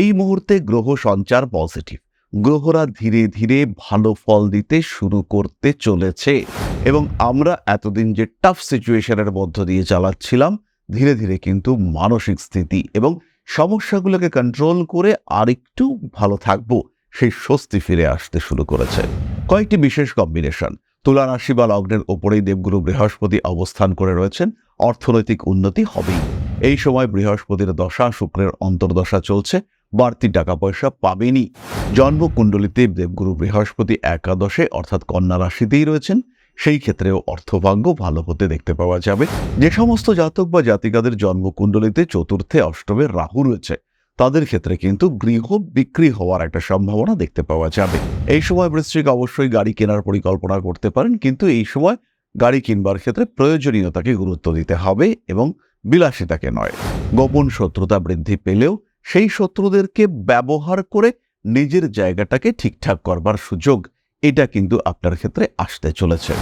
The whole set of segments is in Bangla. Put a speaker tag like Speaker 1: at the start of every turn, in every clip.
Speaker 1: এই মুহূর্তে গ্রহ সঞ্চার পজিটিভ। গ্রহরা ধীরে ধীরে ভালো ফল দিতে শুরু করতে চলেছে এবং আমরা এতদিন যে টাফ সিচুয়েশনের মধ্য দিয়ে চালাচ্ছিলাম, ধীরে ধীরে কিন্তু মানসিক স্থিতি এবং সমস্যাগুলোকে কন্ট্রোল করে আরেকটু ভালো থাকব, সেই স্বস্তি ফিরে আসতে শুরু করেছে। কয়েকটি বিশেষ কম্বিনেশন তুলা রাশি বা লগ্নের ওপরেই দেবগুরু বৃহস্পতি অবস্থান করে রয়েছেন, অর্থনৈতিক উন্নতি হবেই। এই সময় বৃহস্পতির দশা, শুক্রের অন্তর্দশা চলছে বাড়তি টাকা পয়সা পাবেনই জন্মকুণ্ডলিতে দেবগুরু বৃহস্পতি একাদশে, অর্থাৎ কন্যা রাশিতেই রয়েছেন। সেই ক্ষেত্রেও অর্থভাগ্য ভালো হতে দেখতে পাওয়া যাবে। যে সমস্ত জাতক বা জাতিকাদের জন্মকুণ্ডলিতে চতুর্থে, অষ্টমে রাহু রয়েছে, তাদের ক্ষেত্রে কিন্তু গৃহ বিক্রি হওয়ার একটা সম্ভাবনা দেখতে পাওয়া যাবে। এই সময় বৃশ্চিক অবশ্যই গাড়ি কেনার পরিকল্পনা করতে পারেন, কিন্তু এই সময় গাড়ি কিনবার ক্ষেত্রে প্রয়োজনীয়তাকে গুরুত্ব দিতে হবে এবং বিলাসিতাকে নয়। গোপন শত্রুতা বৃদ্ধি পেলেও সেই শত্রুদেরকে ব্যবহার করে নিজের জায়গাটাকে ঠিকঠাক করবার সুযোগ, এটা কিন্তু আপনার ক্ষেত্রে আসতে চলেছে।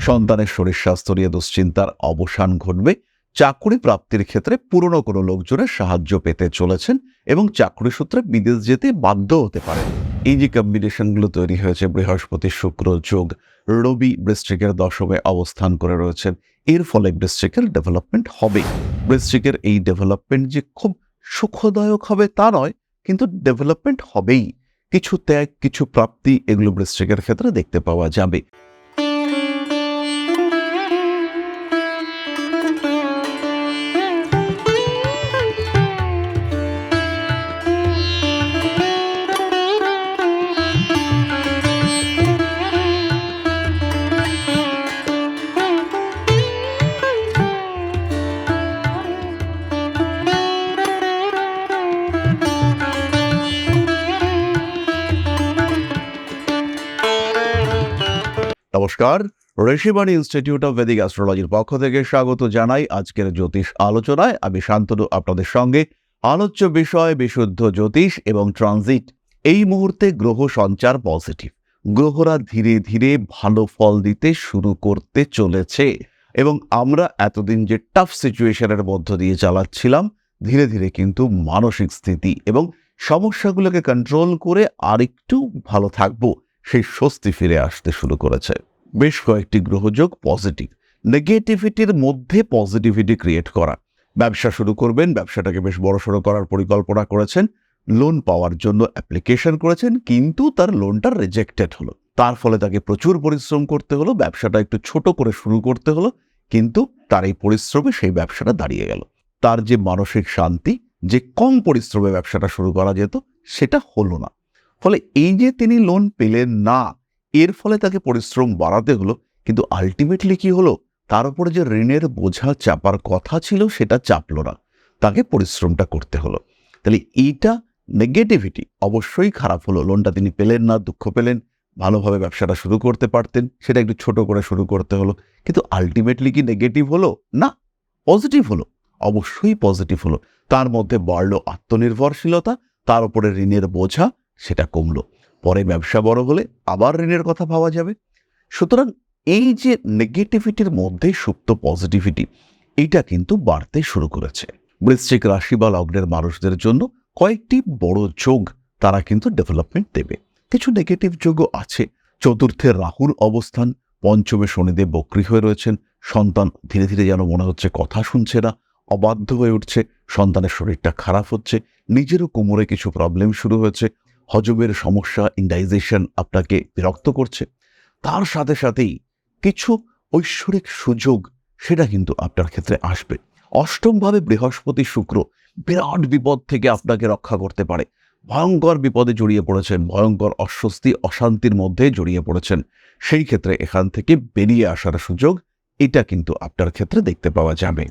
Speaker 1: সন্তানের শরীর স্বাস্থ্য নিয়ে দুশ্চিন্তার অবসান ঘটবে। চাকরি প্রাপ্তির ক্ষেত্রে পুরনো কোনো লোকজনের সাহায্য পেতে চলেছেন এবং চাকরি সূত্রে বিদেশ যেতে বাধ্য হতে পারেন। এই যে কম্বিনেশনগুলো তৈরি হয়েছে, বৃহস্পতি, শুক্র, যোগ, রবি বৃশ্চিকের দশমে অবস্থান করে রয়েছেন। এর ফলে বৃশ্চিকের ডেভেলপমেন্ট হবে বৃশ্চিকের এই ডেভেলপমেন্ট যে খুব সুখদায়ক হবে তা নয়, কিন্তু ডেভেলপমেন্ট হবেই। কিছু ত্যাগ, কিছু প্রাপ্তি, এগুলো বৃশ্চিকের ক্ষেত্রে দেখতে পাওয়া যাবে। নমস্কার। ঋষিবাণী ইনস্টিটিউট অফ ভেদিক অ্যাস্ট্রোলজির পক্ষ থেকে স্বাগত জানাই আজকের জ্যোতিষ আলোচনায়। আমি শান্তনু, আপনাদের সঙ্গে। আলোচ্য বিষয়, বিশুদ্ধ জ্যোতিষ এবং ট্রানজিট এই মুহূর্তে গ্রহ সঞ্চার পজিটিভ গ্রহরা ধীরে ধীরে ভালো ফল দিতে শুরু করতে চলেছে। এবং আমরা এতদিন যে টাফ সিচুয়েশনের মধ্য দিয়ে চালাচ্ছিলাম, ধীরে ধীরে কিন্তু মানসিক স্থিতি এবং সমস্যাগুলোকে কন্ট্রোল করে আরেকটু ভালো থাকব, সেই স্বস্তি ফিরে আসতে শুরু করেছে। বেশ কয়েকটি গ্রহযোগ পজিটিভ নেগেটিভিটির মধ্যে পজিটিভিটি ক্রিয়েট করা। ব্যবসা শুরু করবেন, ব্যবসাটাকে বেশ বড়সড় করার পরিকল্পনা করেছেন লোন পাওয়ার জন্য অ্যাপ্লিকেশন করেছেন, কিন্তু তার লোনটা রিজেক্টেড হলো। তার ফলে তাকে প্রচুর পরিশ্রম করতে হলো, ব্যবসাটা একটু ছোট করে শুরু করতে হলো, কিন্তু তার এই পরিশ্রমে সেই ব্যবসাটা দাঁড়িয়ে গেল। তার যে মানসিক শান্তি, যে কম পরিশ্রমে ব্যবসাটা শুরু করা যেত, সেটা হলো না। ফলে এই যে তিনি লোন পেলেন না এর ফলে তাকে পরিশ্রম বাড়াতে হলো, কিন্তু আলটিমেটলি কি হলো? তার উপরে যে ঋণের বোঝা চাপার কথা ছিল, সেটা চাপল না। তাকে পরিশ্রমটা করতে হলো। তাহলে এইটা নেগেটিভিটি অবশ্যই খারাপ হলো। লোনটা তিনি পেলেন না, দুঃখ পেলেন, ভালোভাবে ব্যবসাটা শুরু করতে পারতেন, সেটা একটু ছোট করে শুরু করতে হলো। কিন্তু আলটিমেটলি কি নেগেটিভ হলো? না পজিটিভ হলো। অবশ্যই পজিটিভ হলো। তার মধ্যে বাড়লো আত্মনির্ভরশীলতা, তার উপরে ঋণের বোঝা, সেটা কমলো। পরে ব্যবসা বড় হলে আবার ঋণের কথা ভাবা যাবে। সুতরাং এই যে নেগেটিভিটির মধ্যে সুপ্ত পজিটিভিটি এইটা কিন্তু বাড়তে শুরু করেছে। বৃশ্চিক রাশি বা লগ্নের মানুষদের জন্য কয়েকটি বড় যোগ তারা কিন্তু ডেভেলপমেন্ট দেবে। কিছু নেগেটিভ যোগও আছে। চতুর্থে রাহুর অবস্থান, পঞ্চমে শনিদেব বক্রী হয়ে রয়েছেন। সন্তান ধীরে ধীরে যেন মনে হচ্ছে কথা শুনছে না, অবাধ্য হয়ে উঠছে, সন্তানের শরীরটা খারাপ হচ্ছে, নিজেরও কোমরে কিছু প্রবলেম শুরু হয়েছে হজমের সমস্যা ইন্ডাইজেশন আপনাকে বিরক্ত করছে। তার সাথে সাথেই কিছু ঐশ্বরিক সুযোগ সেটা কিন্তু আপনার ক্ষেত্রে আসবে। অষ্টমভাবে বৃহস্পতি শুক্র বিরাট বিপদ থেকে আপনাকে রক্ষা করতে পারে। ভয়ঙ্কর বিপদে জড়িয়ে পড়েছেন, ভয়ঙ্কর অস্বস্তি, অশান্তির মধ্যে জড়িয়ে পড়েছেন। সেই ক্ষেত্রে এখান থেকে বেরিয়ে আসার সুযোগ, এটা কিন্তু আপনার ক্ষেত্রে দেখতে পাওয়া যাবে।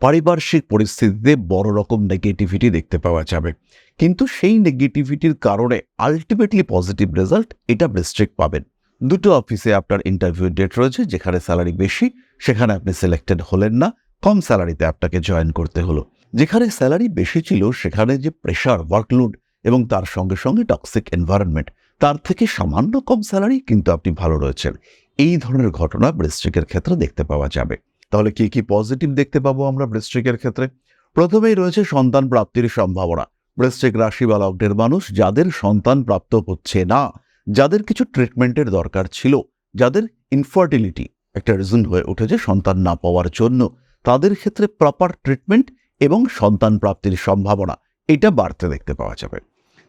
Speaker 1: পারিপার্শ্বিক পরিস্থিতিতে বড় রকম নেগেটিভিটি দেখতে পাওয়া যাবে। কিন্তু সেই নেগেটিভিটির কারণে আলটিমেটলি পজিটিভ রেজাল্ট এটা বৃশ্চিক পাবেন। দুটো অফিসে আপনার ইন্টারভিউ ডেট রয়েছে, যেখানে স্যালারি বেশি, সেখানে আপনি সিলেক্টেড হলেন না, কম স্যালারিতে আপনাকে জয়েন করতে হলো। যেখানে স্যালারি বেশি ছিল, সেখানে যে প্রেশার ওয়ার্কলোড এবং তার সঙ্গে সঙ্গে টক্সিক এনভায়রনমেন্ট তার থেকে সামান্য কম স্যালারি কিন্তু আপনি ভালো রয়েছেন। এই ধরনের ঘটনা বৃশ্চিকের ক্ষেত্রে দেখতে পাওয়া যাবে। তাহলে কি কি পজিটিভ দেখতে পাবো আমরা বৃশ্চিকের ক্ষেত্রে? প্রথমেই রয়েছে সন্তান প্রাপ্তির সম্ভাবনা। বৃশ্চিক রাশি বা লগ্নের মানুষ যাদের সন্তান প্রাপ্ত হচ্ছে না, যাদের কিছু ট্রিটমেন্টের দরকার ছিল, যাদের ইনফার্টিলিটি একটা রিজন হয়ে উঠেছে সন্তান না পাওয়ার জন্য, তাদের ক্ষেত্রে প্রপার ট্রিটমেন্ট এবং সন্তান প্রাপ্তির সম্ভাবনা, এটা বাড়তে দেখতে পাওয়া যাবে।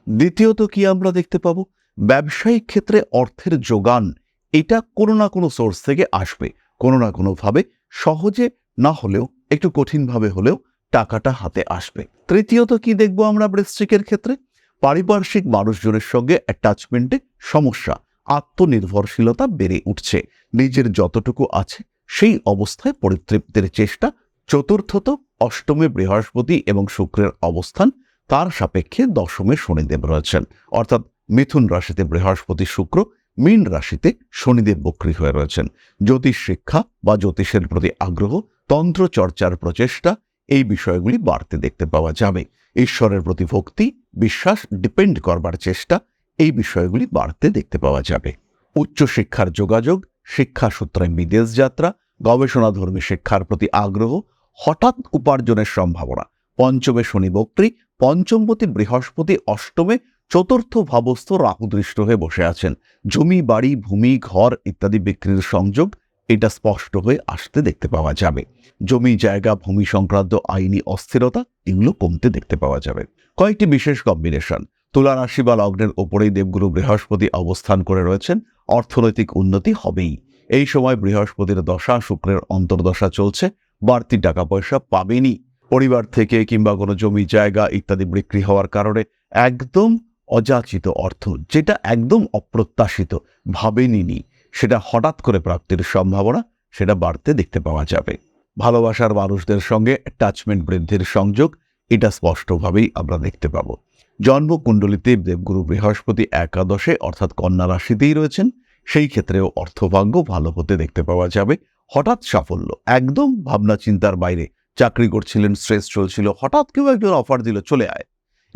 Speaker 1: দ্বিতীয়ত কি আমরা দেখতে পাবো? ব্যবসায়িক ক্ষেত্রে অর্থের যোগান, এটা কোনো না কোনো সোর্স থেকে আসবে, কোনো না কোনোভাবে সহজে না হলেও, একটু কঠিনভাবে হলেও টাকাটা হাতে আসবে। তৃতীয়ত কি দেখব আমরা বৃশ্চিকের ক্ষেত্রে? পারিপার্শ্বিক মানুষজনের সঙ্গে অ্যাটাচমেন্টে সমস্যা, আত্মনির্ভরশীলতা বেড়ে উঠছে। নিজের যতটুকু আছে, সেই অবস্থায় পরিতৃপ্তির চেষ্টা। চতুর্থত, অষ্টমে বৃহস্পতি এবং শুক্রের অবস্থান, তার সাপেক্ষে দশমে শনিদেব রয়েছেন। অর্থাৎ মিথুন রাশিতে বৃহস্পতি শুক্র মীন রাশিতে শনিদেব বক্রী হয়ে রয়েছেন। জ্যোতিষ শিক্ষা বা জ্যোতিষের প্রতি আগ্রহ, তন্ত্র চর্চার প্রচেষ্টা, এই বিষয়গুলি বাড়তে দেখতে পাওয়া যাবে। ঈশ্বরের প্রতি ভক্তি, বিশ্বাস ডিপেন্ড করবার চেষ্টা, এই বিষয়গুলি বাড়তে দেখতে পাওয়া যাবে। উচ্চশিক্ষার যোগাযোগ, শিক্ষা সূত্রে বিদেশ যাত্রা, গবেষণাধর্মী শিক্ষার প্রতি আগ্রহ, হঠাৎ উপার্জনের সম্ভাবনা। পঞ্চমে শনি বক্রী, পঞ্চমপতি বৃহস্পতি অষ্টমে চতুর্থ ভাবস্থ রাহুদৃষ্ট হয়ে বসে আছেন। জমি, বাড়ি, ভূমি, ঘর ইত্যাদি বিক্রির সংযোগ এটা স্পষ্ট হয়ে আসতে দেখতে পাওয়া যাবে। জমি, জায়গা, ভূমি সংক্রান্ত আইনি অস্থিরতা এগুলো কমতে দেখতে পাওয়া যাবে। কয়েকটি বিশেষ কম্বিনেশন। তুলা রাশি বা লগ্নের ওপরেই দেবগুরু বৃহস্পতি অবস্থান করে রয়েছেন। অর্থনৈতিক উন্নতি হবেই। এই সময় বৃহস্পতির দশা, শুক্রের অন্তর্দশা চলছে। বাড়তি টাকা পয়সা পাবেনই। পরিবার থেকে কিংবা কোনো জমি, জায়গা ইত্যাদি বিক্রি হওয়ার কারণে একদম অযাচিত অর্থ, যেটা একদম অপ্রত্যাশিত ভাবেনি সেটা হঠাৎ করে প্রাপ্তির সম্ভাবনা, সেটা বাড়তে দেখতে পাওয়া যাবে। ভালোবাসার মানুষদের সঙ্গে অ্যাটাচমেন্ট বৃদ্ধির সংযোগ, এটা স্পষ্টভাবেই আমরা দেখতে পাবো। জন্মকুণ্ডলিতে দেবগুরু বৃহস্পতি একাদশে, অর্থাৎ কন্যা রাশিতেই রয়েছেন, সেই ক্ষেত্রেও অর্থভাগ্য ভালো হতে দেখতে পাওয়া যাবে। হঠাৎ সাফল্য, একদম ভাবনা চিন্তার বাইরে, চাকরি করছিলেন স্ট্রেস চলছিল, হঠাৎ কেউ একজন অফার দিল, চলে আয়।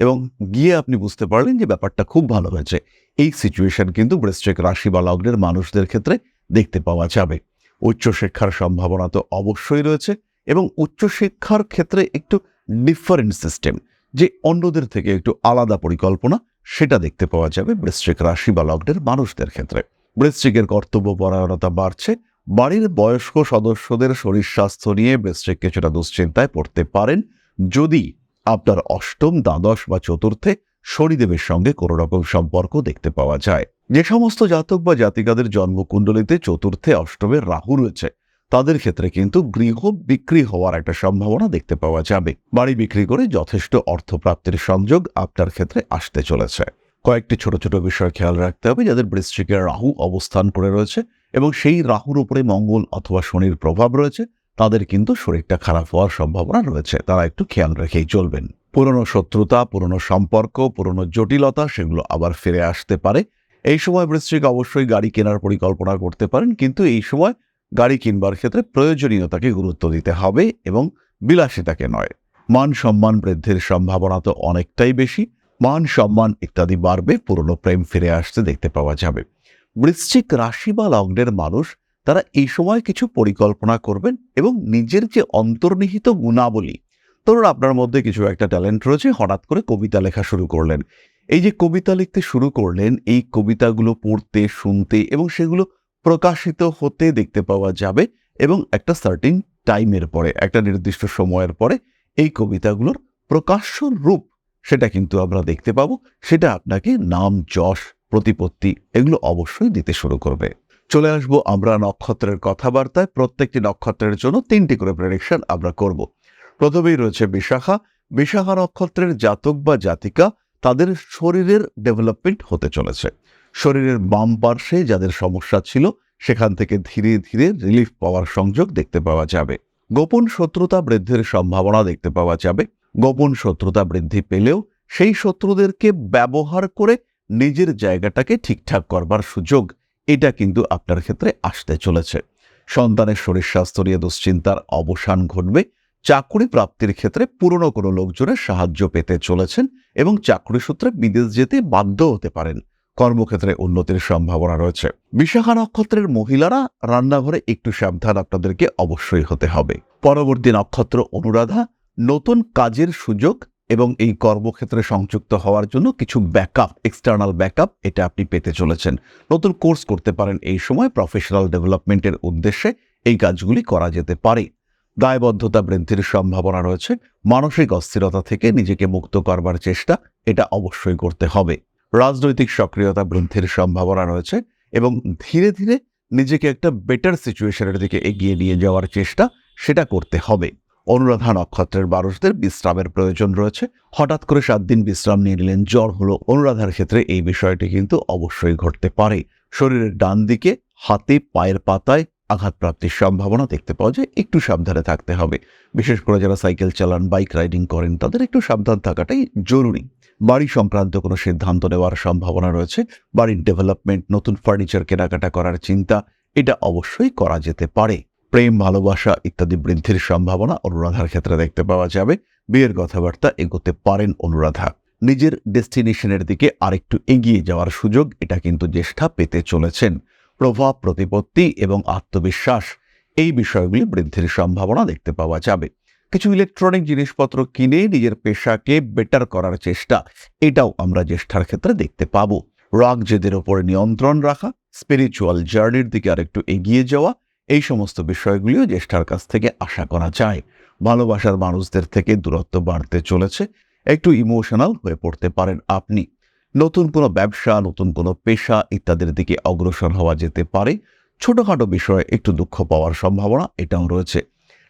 Speaker 1: এবং গিয়ে আপনি বুঝতে পারলেন যে ব্যাপারটা খুব ভালো হয়েছে। এই সিচুয়েশন কিন্তু বৃশ্চিক রাশি বা লগ্নের মানুষদের ক্ষেত্রে দেখতে পাওয়া যাবে। উচ্চশিক্ষার সম্ভাবনা তো অবশ্যই রয়েছে এবং উচ্চশিক্ষার ক্ষেত্রে একটু ডিফারেন্ট সিস্টেম যে অন্যদের থেকে একটু আলাদা পরিকল্পনা, সেটা দেখতে পাওয়া যাবে বৃশ্চিক রাশি বা লগ্নের মানুষদের ক্ষেত্রে। বৃশ্চিকের কর্তব্যপরায়ণতা বাড়ছে, বাড়ির বয়স্ক সদস্যদের শরীর স্বাস্থ্য নিয়ে বৃশ্চিক কিছুটা দুশ্চিন্তায় পড়তে পারেন। যদি আপনার অষ্টম, দ্বাদশ বা চতুর্থে শনিদেবের সঙ্গে কোনো রকম সম্পর্ক দেখতে পাওয়া যায়। যে সমস্ত জাতক বা জাতিকাদের জন্মকুণ্ডলিতে চতুর্থে অষ্টমের রাহু রয়েছে, তাদের ক্ষেত্রে কিন্তু গৃহ বিক্রি হওয়ার একটা সম্ভাবনা দেখতে পাওয়া যাবে। বাড়ি বিক্রি করে যথেষ্ট অর্থপ্রাপ্তির সংযোগ আপনার ক্ষেত্রে আসতে চলেছে। কয়েকটি ছোট ছোট বিষয় খেয়াল রাখতে হবে যাদের বৃশ্চিকের রাহু অবস্থান করে রয়েছে এবং সেই রাহুর উপরে মঙ্গল অথবা শনির প্রভাব রয়েছে। তাদের কিন্তু শরীরটা খারাপ হওয়ার সম্ভাবনা রয়েছে। তারা একটু খেয়াল রেখেই চলবেন। পুরনো শত্রুতা, পুরনো সম্পর্ক, পুরনো জটিলতা, সেগুলো আবার ফিরে আসতে পারে। এই সময় বৃশ্চিক অবশ্যই গাড়ি কেনার পরিকল্পনা করতে পারেন, কিন্তু এই সময় গাড়ি কিনবার ক্ষেত্রে প্রয়োজনীয়তাকে গুরুত্ব দিতে হবে এবং বিলাসিতাকে নয়। মান সম্মান বৃদ্ধির সম্ভাবনা তো অনেকটাই বেশি। মান সম্মান ইত্যাদি বাড়বে, পুরনো প্রেম ফিরে আসতে দেখতে পাওয়া যাবে। বৃশ্চিক রাশি বা লগ্নের মানুষ তারা এই সময় কিছু পরিকল্পনা করবেন এবং নিজের যে অন্তর্নিহিত গুণাবলী, ধরুন আপনার মধ্যে কিছু একটা ট্যালেন্ট রয়েছে, হঠাৎ করে কবিতা লেখা শুরু করলেন। এই যে কবিতা লিখতে শুরু করলেন, এই কবিতাগুলো পড়তে, শুনতে এবং সেগুলো প্রকাশিত হতে দেখতে পাওয়া যাবে এবং একটা সার্টিন টাইমের পরে, একটা নির্দিষ্ট সময়ের পরে এই কবিতাগুলোর প্রকাশ্য রূপ সেটা কিন্তু আমরা দেখতে পাবো। সেটা আপনাকে নাম, যশ, প্রতিপত্তি এগুলো অবশ্যই দিতে শুরু করবে। চলে আসব, আমরা নক্ষত্রের কথাবার্তায়। প্রত্যেকটি নক্ষত্রের জন্য তিনটি করে প্রেডিকশন আমরা করব। প্রথমেই রয়েছে বিশাখা। বিশাখা নক্ষত্রের জাতক বা জাতিকা, তাদের শরীরের ডেভেলপমেন্ট হতে চলেছে। শরীরের বাম পার্শ্বে যাদের সমস্যা ছিল, সেখান থেকে ধীরে ধীরে রিলিফ পাওয়ার সংযোগ দেখতে পাওয়া যাবে। গোপন শত্রুতা বৃদ্ধির সম্ভাবনা দেখতে পাওয়া যাবে। গোপন শত্রুতা বৃদ্ধি পেলেও সেই শত্রুদেরকে ব্যবহার করে নিজের জায়গাটাকে ঠিকঠাক করবার সুযোগ এটা কিন্তু আপনার ক্ষেত্রে আসতে চলেছে। সন্তানের শরীর স্বাস্থ্য নিয়ে দুশ্চিন্তার অবসান ঘটবে। চাকরি প্রাপ্তির ক্ষেত্রে পুরনো কোনো লোকজনের সাহায্য পেতে চলেছেন এবং চাকরি সূত্রে বিদেশ যেতে বাধ্য হতে পারেন। কর্মক্ষেত্রে উন্নতির সম্ভাবনা রয়েছে। বিশাখা নক্ষত্রের মহিলারা রান্নাঘরে একটু সাবধান আপনাদেরকে অবশ্যই হতে হবে। পরবর্তী নক্ষত্র অনুরাধা, নতুন কাজের সুযোগ এবং এই কর্মক্ষেত্রে সংযুক্ত হওয়ার জন্য কিছু ব্যাকআপ এক্সটার্নাল ব্যাকআপ এটা আপনি পেতে চলেছেন। নতুন কোর্স করতে পারেন এই সময় প্রফেশনাল ডেভেলপমেন্টের উদ্দেশ্যে এই কাজগুলি করা যেতে পারে। দায়বদ্ধতা বৃদ্ধির সম্ভাবনা রয়েছে, মানসিক অস্থিরতা থেকে নিজেকে মুক্ত করবার চেষ্টা এটা অবশ্যই করতে হবে। রাজনৈতিক সক্রিয়তা বৃদ্ধির সম্ভাবনা রয়েছে এবং ধীরে ধীরে নিজেকে একটা বেটার সিচুয়েশনের দিকে এগিয়ে নিয়ে যাওয়ার চেষ্টা সেটা করতে হবে। অনুরাধা নক্ষত্রের মানুষদের বিশ্রামের প্রয়োজন রয়েছে। হঠাৎ করে সাত দিন বিশ্রাম নিয়ে নিলেন, জ্বর হলো। অনুরাধার ক্ষেত্রে এই বিষয়টি কিন্তু অবশ্যই ঘটতে পারে। শরীরের ডান দিকে, হাতে, পায়ের পাতায় আঘাতপ্রাপ্তির সম্ভাবনা দেখতে পাওয়া যায়। একটু সাবধানে থাকতে হবে। বিশেষ করে যারা সাইকেল চালান, বাইক রাইডিং করেন, তাদের একটু সাবধান থাকাটাই জরুরি। বাড়ি সংক্রান্ত কোনো সিদ্ধান্ত নেওয়ার সম্ভাবনা রয়েছে। বাড়ির ডেভেলপমেন্ট, নতুন ফার্নিচার কেনাকাটা করার চিন্তা, এটা অবশ্যই করা যেতে পারে। প্রেম, ভালোবাসা ইত্যাদি বৃদ্ধির সম্ভাবনা অনুরাধার ক্ষেত্রে দেখতে পাওয়া যাবে। বিয়ের কথাবার্তা এগোতে পারেন অনুরাধা। নিজের ডেস্টিনেশনের দিকে আরেকটু এগিয়ে যাওয়ার সুযোগ এটা কিন্তু জ্যেষ্ঠা পেতে চলেছেন। প্রভাব, প্রতিপত্তি এবং আত্মবিশ্বাস এই বিষয়গুলি বৃদ্ধির সম্ভাবনা দেখতে পাওয়া যাবে। কিছু ইলেকট্রনিক জিনিসপত্র কিনে নিজের পেশাকে বেটার করার চেষ্টা, এটাও আমরা জ্যেষ্ঠার ক্ষেত্রে দেখতে পাবো। রাগ জেদের ওপরে নিয়ন্ত্রণ রাখা স্পিরিচুয়াল জার্নির দিকে আরেকটু এগিয়ে যাওয়া এই সমস্ত বিষয়গুলিও জ্যেষ্ঠার কাছ থেকে আশা করা যায়। ভালোবাসার মানুষদের থেকে দূরত্ব বাড়তে চলেছে। একটু ইমোশনাল হয়ে পড়তে পারেন আপনি। নতুন কোনো ব্যবসা, নতুন কোনো পেশা ইত্যাদির দিকে অগ্রসর হওয়া যেতে পারে। ছোটখাটো বিষয়ে একটু দুঃখ পাওয়ার সম্ভাবনা এটাও রয়েছে।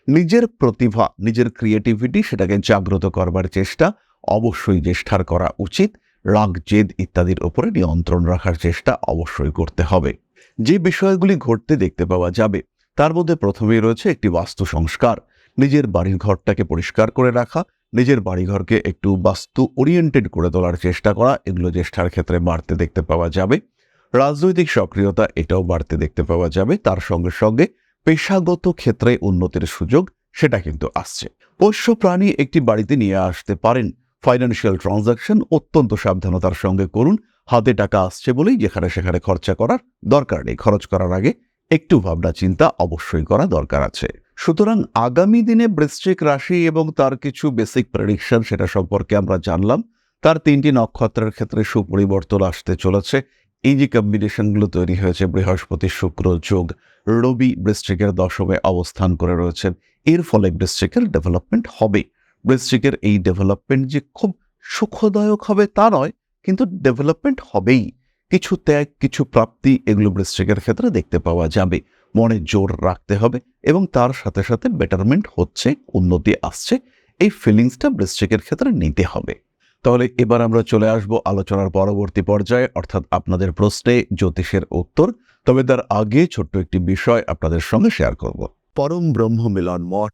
Speaker 1: নিজের প্রতিভা, নিজের ক্রিয়েটিভিটি সেটাকে জাগ্রত করবার চেষ্টা অবশ্যই জ্যেষ্ঠার করা উচিত। রাগ, জেদ ইত্যাদির ওপরে নিয়ন্ত্রণ রাখার চেষ্টা অবশ্যই করতে হবে। যে বিষয়গুলি ঘটতে দেখতে পাওয়া যাবে, তার মধ্যে প্রথমেই রয়েছে একটি বাস্তু সংস্কার। নিজের বাড়ির ঘরটাকে পরিষ্কার করে রাখা, নিজের বাড়িঘরকে একটু বাস্তু ওরিয়েন্টেড করে তোলার চেষ্টা করা, এগুলো জ্যেষ্ঠার ক্ষেত্রে বাড়তে দেখতে পাওয়া যাবে। রাজনৈতিক সক্রিয়তা এটাও বাড়তে দেখতে পাওয়া যাবে, তার সঙ্গে সঙ্গে পেশাগত ক্ষেত্রে উন্নতির সুযোগ, সেটা কিন্তু আসছে। পোষ্য প্রাণী একটি বাড়িতে নিয়ে আসতে পারেন ফাইন্যান্সিয়াল ট্রানজাকশন অত্যন্ত সাবধানতার সঙ্গে করুন। হাতে টাকা আসছে বলেই যেখানে সেখানে খরচা করার দরকার নেই। খরচ করার আগে একটু ভাবনা চিন্তা অবশ্যই করা দরকার আছে। সুতরাং আগামী দিনে বৃশ্চিক রাশি এবং তার কিছু বেসিক প্রেডিকশন সেটা সম্পর্কে আমরা জানলাম। তার তিনটি নক্ষত্রের ক্ষেত্রে সুপরিবর্তন আসতে চলেছে। এই যে কম্বিনেশনগুলো তৈরি হয়েছে, বৃহস্পতি, শুক্র, যোগ, রবি বৃশ্চিকের দশমে অবস্থান করে রয়েছেন। এর ফলে বৃশ্চিকের ডেভেলপমেন্ট হবে। বৃশ্চিকের এই ডেভেলপমেন্ট যে খুব সুখদায়ক হবে তা নয়, কিন্তু ডেভেলপমেন্ট হবেই। কিছু ত্যাগ, কিছু প্রাপ্তি এগুলো বৃশ্চিকের ক্ষেত্রে দেখতে পাওয়া যাবে। মনে জোর রাখতে হবে এবং তার সাথে সাথে বেটারমেন্ট হচ্ছে, উন্নতি আসছে। এই ফিলিংসটা বৃশ্চিকের ক্ষেত্রে নিতে হবে। তাহলে এবার আমরা চলে আসব আলোচনার পরবর্তী পর্যায়ে, অর্থাৎ আপনাদের প্রশ্নে জ্যোতিষের উত্তর। তবে তার আগে ছোট্ট একটি বিষয় আপনাদের সঙ্গে শেয়ার করব।
Speaker 2: পরম ব্রহ্ম মিলন মঠ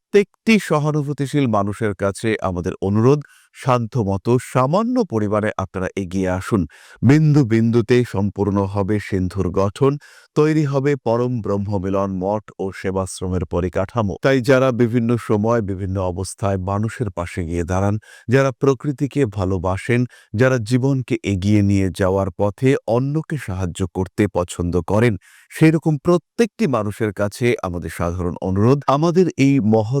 Speaker 2: প্রত্যেকটি সহানুভূতিশীল মানুষের কাছে আমাদের অনুরোধ শান্তমতো সামান্য পরিমাণে আপনারা এগিয়ে আসুন। বিন্দু বিন্দুতে সম্পূর্ণ হবে সিন্ধুর গঠন, তৈরি হবে পরম ব্রহ্মমিলন মঠ ও সেবাশ্রমের পরিকাঠামো। তাই যারা বিভিন্ন সময় বিভিন্ন অবস্থায় মানুষের পাশে গিয়ে দাঁড়ান, যারা প্রকৃতিকে ভালোবাসেন, যারা জীবনকে এগিয়ে নিয়ে যাওয়ার পথে অন্যকে সাহায্য করতে পছন্দ করেন, সেরকম প্রত্যেকটি মানুষের কাছে আমাদের সাধারণ অনুরোধ, আমাদের এই মহৎ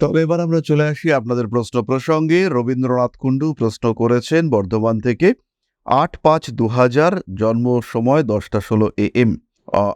Speaker 1: তবে এবার আমরা চলে আসি আপনাদের প্রশ্ন প্রসঙ্গে। রবীন্দ্রনাথ কুণ্ডু প্রশ্ন করেছেন, বর্ধমান থেকে, আট পাঁচ দু হাজার জন্ম সময় দশটা ষোলো এ এম।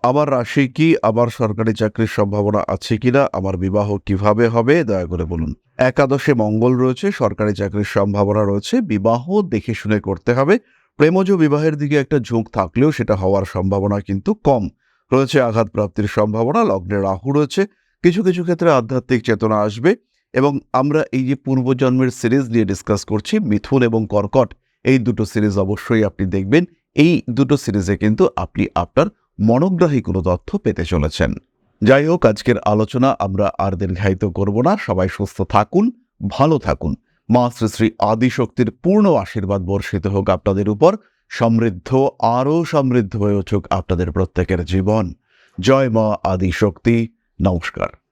Speaker 1: আমার রাশি কি? আবার সরকারি চাকরির সম্ভাবনা আছে কিনা? আমার বিবাহ কীভাবে হবে? দয়া করে বলুন। একাদশে মঙ্গল রয়েছে, সরকারি চাকরির সম্ভাবনা রয়েছে, বিবাহ দেখে শুনে করতে হবে। প্রেমজ বিবাহের দিকে একটা ঝোঁক থাকলেও সেটা হওয়ার সম্ভাবনা কিন্তু কম। রয়েছে আঘাত প্রাপ্তির সম্ভাবনা, লগ্নে রাহু রয়েছে কিছু কিছু ক্ষেত্রে আধ্যাত্মিক চেতনা আসবে এবং আমরা এই যে পূর্বজন্মের সিরিজ নিয়ে ডিসকাস করছি, মিথুন এবং কর্কট, এই দুটো সিরিজ অবশ্যই আপনি দেখবেন। এই দুটো সিরিজে কিন্তু আপনি আপনার মনোগ্রাহী কোনো তথ্য পেতে চলেছেন। যাই হোক, আজকের আলোচনা আমরা আর দীর্ঘায়িত করব না। সবাই সুস্থ থাকুন, ভালো থাকুন। মা শ্রী শ্রী আদিশক্তির পূর্ণ আশীর্বাদ বর্ষিত হোক আপনাদের উপর। সমৃদ্ধ, আরও সমৃদ্ধ হয়ে উঠুক আপনাদের প্রত্যেকের জীবন। জয় মা আদিশক্তি। নমস্কার